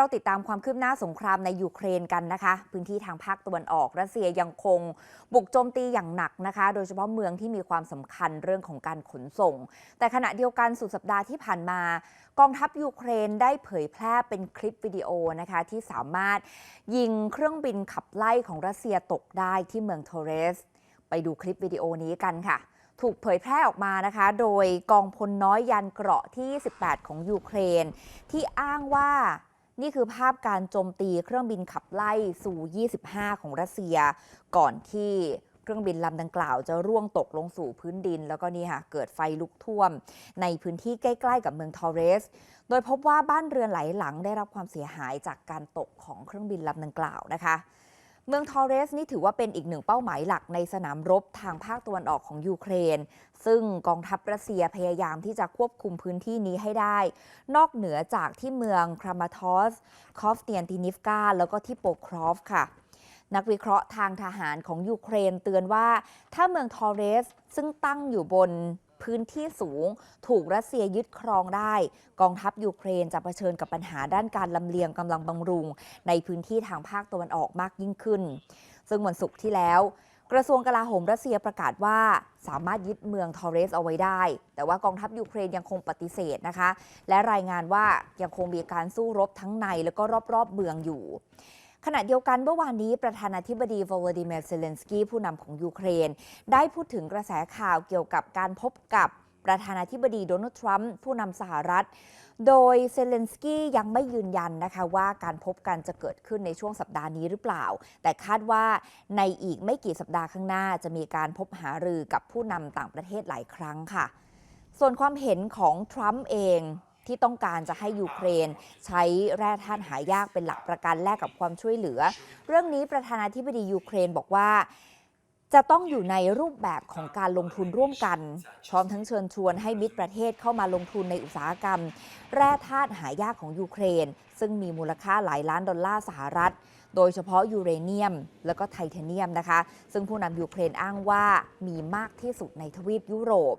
เราติดตามความคืบหน้าสงครามในยูเครนกันนะคะ พื้นที่ทางภาคตะวันออกรัสเซียยังคง บุกโจมตีอย่างหนักนะคะ โดยเฉพาะเมืองที่มีความสำคัญเรื่องของการขนส่ง แต่ขณะเดียวกันสุดสัปดาห์ที่ผ่านมา กองทัพยูเครนได้เผยแพร่เป็นคลิปวิดีโอนะคะที่สามารถยิงเครื่องบินขับไล่ของรัสเซียตกได้ที่เมืองโทเรส ไปดูคลิปวิดีโอนี้กันค่ะถูกเผยแพร่ออกมานะคะ โดยกองพลน้อยยันเกราะที่ 18 ของยูเครน ที่อ้างว่า นี่คือภาพการโจมตีเครื่องบินขับไล่สู่ 25 ของรัสเซีย ก่อนที่เครื่องบินลำดังกล่าวจะร่วงตกลงสู่พื้นดิน แล้วก็นี่ค่ะเกิดไฟลุกท่วม ในพื้นที่ใกล้ ๆ กับเมืองทอเรส โดยพบว่าบ้านเรือนหลายหลังได้รับความเสียหายจากการตกของเครื่องบินลำดังกล่าวนะคะ เมืองทอเรสนี่ถือว่าเป็นอีกหนึ่งเป้าหมายหลักในสนามรบทางภาคตะวันออกของยูเครน ซึ่งกองทัพรัสเซียพยายามที่จะควบคุมพื้นที่นี้ให้ได้ นอกเหนือจากที่เมืองครามาทอส คอฟเตียนตินิฟกา แล้วก็ที่โปครอฟค่ะ นักวิเคราะห์ทางทหารของยูเครนเตือนว่า ถ้าเมืองทอเรสซึ่งตั้งอยู่บน พื้นที่สูง ถูกรัสเซียยึดครองได้ กองทัพยูเครนจะเผชิญกับปัญหาด้านการลำเลียงกำลังบำรุง ในพื้นที่ทางภาคตะวันออกมากยิ่งขึ้น ซึ่งวันศุกร์ที่แล้วกระทรวงกลาโหมรัสเซียประกาศว่าสามารถยึดเมืองทอเรสเอาไว้ได้ แต่ว่ากองทัพยูเครนยังคงปฏิเสธนะคะ และรายงานว่ายังคงมีการสู้รบทั้งในแล้วก็รอบๆเมืองอยู่ ขณะเดียวกันเมื่อวานนี้ประธานาธิบดีโวลาดิเมียร์เซเลนสกี้ผู้นำของยูเครน ได้พูดถึงกระแสข่าวเกี่ยวกับการพบกับประธานาธิบดีโดนัลด์ทรัมป์ผู้นำสหรัฐ โดยเซเลนสกี้ยังไม่ยืนยันนะคะว่าการพบกันจะเกิดขึ้นในช่วงสัปดาห์นี้หรือเปล่า แต่คาดว่าในอีกไม่กี่สัปดาห์ข้างหน้าจะมีการพบหารือกับผู้นำต่างประเทศหลายครั้งค่ะ ส่วนความเห็นของทรัมป์เอง ที่ต้องการจะให้ยูเครน ใช้แร่ธาตุหายากเป็นหลักประกันแลกกับความช่วยเหลือ เรื่องนี้ประธานาธิบดียูเครนบอกว่าจะต้องอยู่ในรูปแบบของการลงทุนร่วมกัน พร้อมทั้งเชิญชวนให้มิตรประเทศเข้ามาลงทุนในอุตสาหกรรม แร่ธาตุหายากของยูเครน ซึ่งมีมูลค่าหลายล้านดอลลาร์สหรัฐ โดยเฉพาะยูเรเนียม และก็ไทเทเนียมนะคะ ซึ่งผู้นำยูเครนอ้างว่ามีมากที่สุดในทวีปยุโรป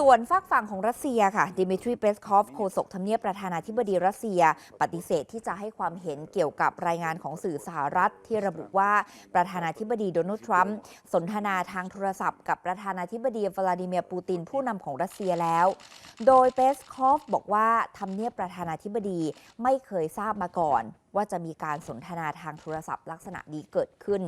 ส่วนฝากฝั่งของรัสเซียค่ะดิมิทรีเปสคอฟโฆษกทำเนียบประธานาธิบดีรัสเซีย ปฏิเสธที่จะให้ความเห็นเกี่ยวกับรายงานของสื่อสหรัฐ ที่ระบุว่าประธานาธิบดีโดนัลด์ทรัมป์สนทนาทางโทรศัพท์กับประธานาธิบดีวลาดิเมียร์ปูตินผู้นำของรัสเซียแล้ว โดยเปสคอฟบอกว่าทำเนียบประธานาธิบดีไม่เคยทราบมาก่อน ว่าจะมีการสนทนาทางโทรศัพท์ลักษณะนี้เกิดขึ้น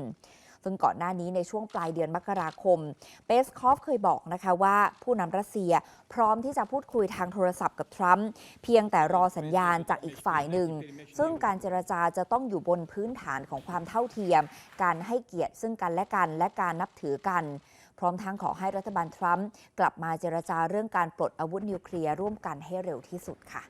ซึ่งก่อนหน้านี้ในช่วงปลายเดือนมกราคมเปสคอฟเคยบอกนะคะว่าผู้นำรัสเซียพร้อมที่จะพูดคุยทางโทรศัพท์กับทรัมป์เพียงแต่รอสัญญาณจากอีกฝ่ายหนึ่ง ซึ่งการเจรจาจะต้องอยู่บนพื้นฐานของความเท่าเทียม การให้เกียรติซึ่งกันและกันและการนับถือกันพร้อมทั้งขอให้รัฐบาลทรัมป์กลับมาเจรจาเรื่องการปลดอาวุธนิวเคลียร์ร่วมกันให้เร็วที่สุดค่ะ